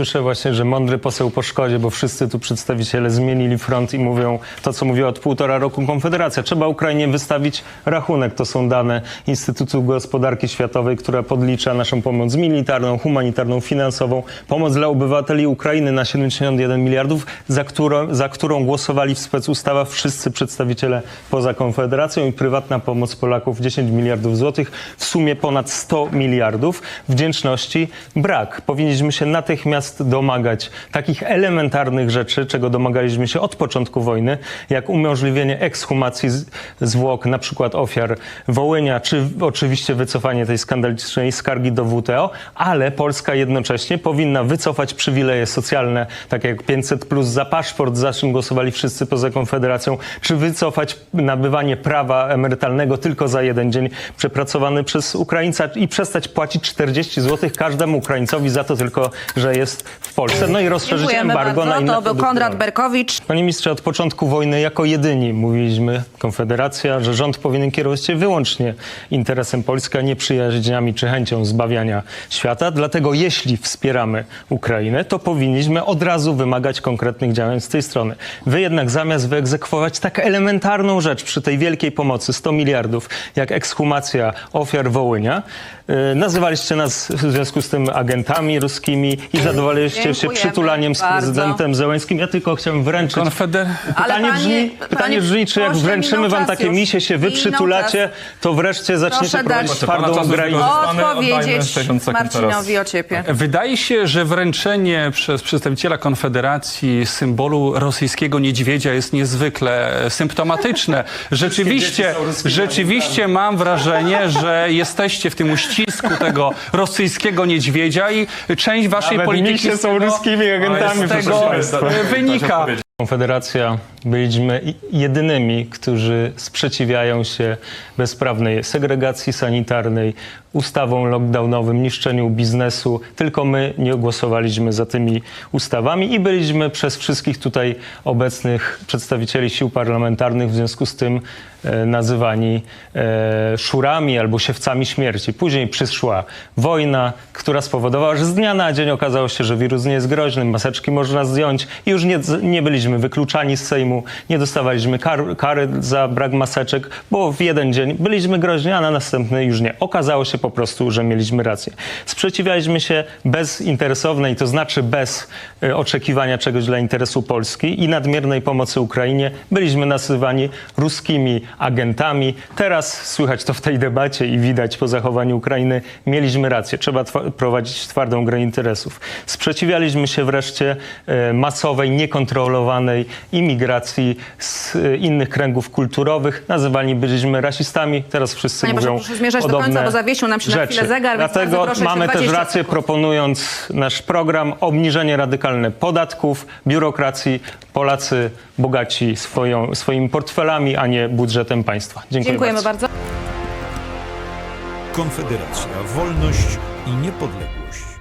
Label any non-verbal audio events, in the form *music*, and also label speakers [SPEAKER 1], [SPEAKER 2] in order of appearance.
[SPEAKER 1] Słyszę właśnie, że mądry poseł po szkodzie, bo wszyscy tu przedstawiciele zmienili front i mówią to, co mówiła od półtora roku Konfederacja. Trzeba Ukrainie wystawić rachunek. To są dane Instytutu Gospodarki Światowej, która podlicza naszą pomoc militarną, humanitarną, finansową, pomoc dla obywateli Ukrainy na 71 miliardów, za którą, za którą głosowali w specustawach wszyscy przedstawiciele poza Konfederacją i prywatna pomoc Polaków 10 miliardów złotych, w sumie ponad 100 miliardów. Wdzięczności brak. Powinniśmy się natychmiast domagać takich elementarnych rzeczy, czego domagaliśmy się od początku wojny, jak umożliwienie ekshumacji zwłok na przykład ofiar Wołynia, czy oczywiście wycofanie tej skandalicznej skargi do WTO, ale Polska jednocześnie powinna wycofać przywileje socjalne, takie jak 500 plus za paszport, za czym głosowali wszyscy poza Konfederacją, czy wycofać nabywanie prawa emerytalnego tylko za jeden dzień przepracowany przez Ukraińca i przestać płacić 40 zł każdemu Ukraińcowi za to tylko, że jest w Polsce. No i rozszerzyć
[SPEAKER 2] Dziękujemy
[SPEAKER 1] embargo na
[SPEAKER 2] bardzo.
[SPEAKER 1] inne
[SPEAKER 2] To był
[SPEAKER 1] produkty
[SPEAKER 2] Konrad
[SPEAKER 1] rolne.
[SPEAKER 2] Berkowicz.
[SPEAKER 1] Panie ministrze, od początku wojny jako jedyni mówiliśmy, Konfederacja, że rząd powinien kierować się wyłącznie interesem Polski, a nie przyjaźniami czy chęcią zbawiania świata. Dlatego jeśli wspieramy Ukrainę, to powinniśmy od razu wymagać konkretnych działań z tej strony. Wy jednak zamiast wyegzekwować tak elementarną rzecz przy tej wielkiej pomocy 100 miliardów, jak ekshumacja ofiar Wołynia, yy, nazywaliście nas w związku z tym agentami ruskimi i zadowoliliście się
[SPEAKER 2] Dziękujemy
[SPEAKER 1] przytulaniem z
[SPEAKER 2] bardzo.
[SPEAKER 1] prezydentem Zełenskim. Ja tylko chciałem wręczyć
[SPEAKER 3] Konfeder...
[SPEAKER 1] Pytanie
[SPEAKER 2] panie-
[SPEAKER 1] brzmi,
[SPEAKER 2] panie
[SPEAKER 1] pytanie brzmi, czy jak wręczymy
[SPEAKER 2] minął
[SPEAKER 1] wam
[SPEAKER 2] czas
[SPEAKER 1] takie
[SPEAKER 2] już.
[SPEAKER 1] misie, się wy
[SPEAKER 2] Minął
[SPEAKER 1] przytulacie, to wreszcie zaczniecie
[SPEAKER 2] Proszę
[SPEAKER 1] prowadzić
[SPEAKER 2] dać-
[SPEAKER 1] twardą
[SPEAKER 3] Pana czasu
[SPEAKER 1] grę i
[SPEAKER 3] wykorzystamy.
[SPEAKER 2] Odpowiedzieć
[SPEAKER 3] oddajmy 60 sekund
[SPEAKER 2] Marcinowi
[SPEAKER 3] teraz.
[SPEAKER 2] Ociepie.
[SPEAKER 3] Wydaje się, że wręczenie przez przedstawiciela Konfederacji symbolu rosyjskiego niedźwiedzia jest niezwykle symptomatyczne. *laughs* Rzeczywiście,
[SPEAKER 1] dzieci są ruskimi
[SPEAKER 3] rzeczywiście mam wrażenie, że jesteście w tym uścisku tego rosyjskiego niedźwiedzia i część waszej
[SPEAKER 1] Nawet
[SPEAKER 3] polityki z
[SPEAKER 1] są ruskimi agentami,
[SPEAKER 3] z tego
[SPEAKER 1] państwa.
[SPEAKER 3] wynika.
[SPEAKER 1] Konfederacja byliśmy jedynymi, którzy sprzeciwiają się bezprawnej segregacji sanitarnej, ustawom lockdownowym, niszczeniu biznesu. Tylko my nie głosowaliśmy za tymi ustawami i byliśmy przez wszystkich tutaj obecnych przedstawicieli sił parlamentarnych w związku z tym e, nazywani e, szurami albo siewcami śmierci. Później przyszła wojna, która spowodowała, że z dnia na dzień okazało się, że wirus nie jest groźny, maseczki można zdjąć i już nie, nie byliśmy wykluczani z Sejmu, nie dostawaliśmy kar, kary za brak maseczek, bo w jeden dzień byliśmy groźni, a na następny już nie. Okazało się po prostu, że mieliśmy rację. Sprzeciwialiśmy się bezinteresownej, to znaczy bez e, oczekiwania czegoś dla interesu Polski i nadmiernej pomocy Ukrainie. Byliśmy nazywani ruskimi agentami. Teraz słychać to w tej debacie i widać po zachowaniu Ukrainy. Mieliśmy rację. Trzeba twa- prowadzić twardą grę interesów. Sprzeciwialiśmy się wreszcie e, masowej, niekontrolowanej imigracji z e, innych kręgów kulturowych. Nazywani byliśmy rasistami. Teraz wszyscy
[SPEAKER 2] Panie
[SPEAKER 1] mówią
[SPEAKER 2] proszę zmierzać do
[SPEAKER 1] podobne
[SPEAKER 2] końca, bo zawiesił nam się na
[SPEAKER 1] rzeczy.
[SPEAKER 2] chwilę zegar,
[SPEAKER 1] Dlatego mamy też
[SPEAKER 2] 20
[SPEAKER 1] rację,
[SPEAKER 2] sekund.
[SPEAKER 1] proponując nasz program obniżenie radykalne podatków, biurokracji. Polacy bogaci swoją, swoimi portfelami, a nie budżetem państwa. Dziękuję,
[SPEAKER 2] Dziękujemy
[SPEAKER 1] bardzo.
[SPEAKER 2] bardzo.
[SPEAKER 4] Konfederacja, wolność i niepodległość.